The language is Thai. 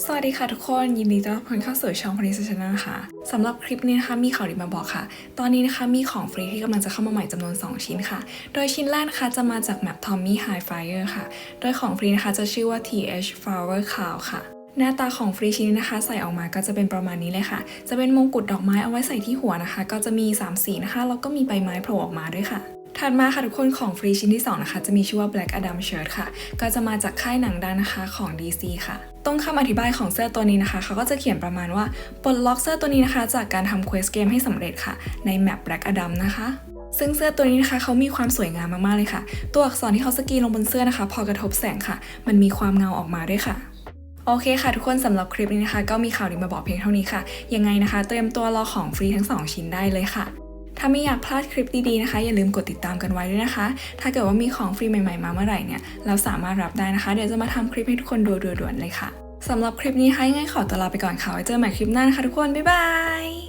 สวัสดีค่ะทุกคนยินดีต้อนรับเข้าสู่ช่องพนิสชาแนลนะคะสำหรับคลิปนี้นะคะมีข่าวดีมาบอกค่ะ ตอนนี้นะคะมีของฟรีที่กำลังจะเข้ามาใหม่จำนวน 2 ชิ้นค่ะ โดยชิ้นแรกนะคะจะมาจากแมป Tommy High Fire ค่ะ โดยของฟรีนะคะจะชื่อว่า TH Flower Cloud ค่ะ หน้าตาของฟรีชิ้นนี้นะคะ ใส่ออกมาก็จะเป็นประมาณนี้เลยค่ะ จะเป็นมงกุฎดอกไม้เอาไว้ใส่ที่หัวนะคะ ก็จะมี 3 สีนะคะแล้วก็มีใบไม้โผล่ออกมาด้วยค่ะ ถัดมาค่ะทุกคนของฟรีชิ้นที่ 2 นะคะ จะมีชื่อว่า Black Adam Shirt ค่ะ ก็จะมาจากค่ายหนังดังนะคะของ DC ค่ะตรงคำอธิบายของเสื้อตัวนี้นะคะ เขาก็จะเขียนประมาณว่าปลดล็อกเสื้อตัวนี้นะคะ จากการทำเควสเกมให้สำเร็จค่ะ ในแมป Black Adam นะคะ ซึ่งเสื้อตัวนี้นะคะ เขามีความสวยงามมากๆเลยค่ะ ตัวอักษรที่เขาสกรีนลงบนเสื้อนะคะ พอกระทบแสงค่ะ มันมีความเงาออกมาด้วยค่ะ โอเคค่ะ ทุกคนสำหรับคลิปนี้นะคะ ก็มีข่าวดีมาบอกเพียงเท่านี้ค่ะ ยังไงนะคะ เตรียมตัวรอของฟรีทั้ง 2 ชิ้นได้เลยค่ะ ถ้าไม่อยากพลาดคลิปดีๆนะคะ อย่าลืมกดติดตามกันไว้ด้วยนะคะ ถ้าเกิดว่ามีของฟรีใหม่ๆมาเมื่อไหร่เนี่ย เราสามารถรับได้นะคะ เดี๋ยวจะมาทำคลิปให้ทุกคนดูด่วนๆเลยค่ะสำหรับคลิปนี้ค่ะยังไงขอตัวลาไปก่อนค่ะไว้เจอใหม่คลิปหน้านะคะทุกคน บ๊ายบาย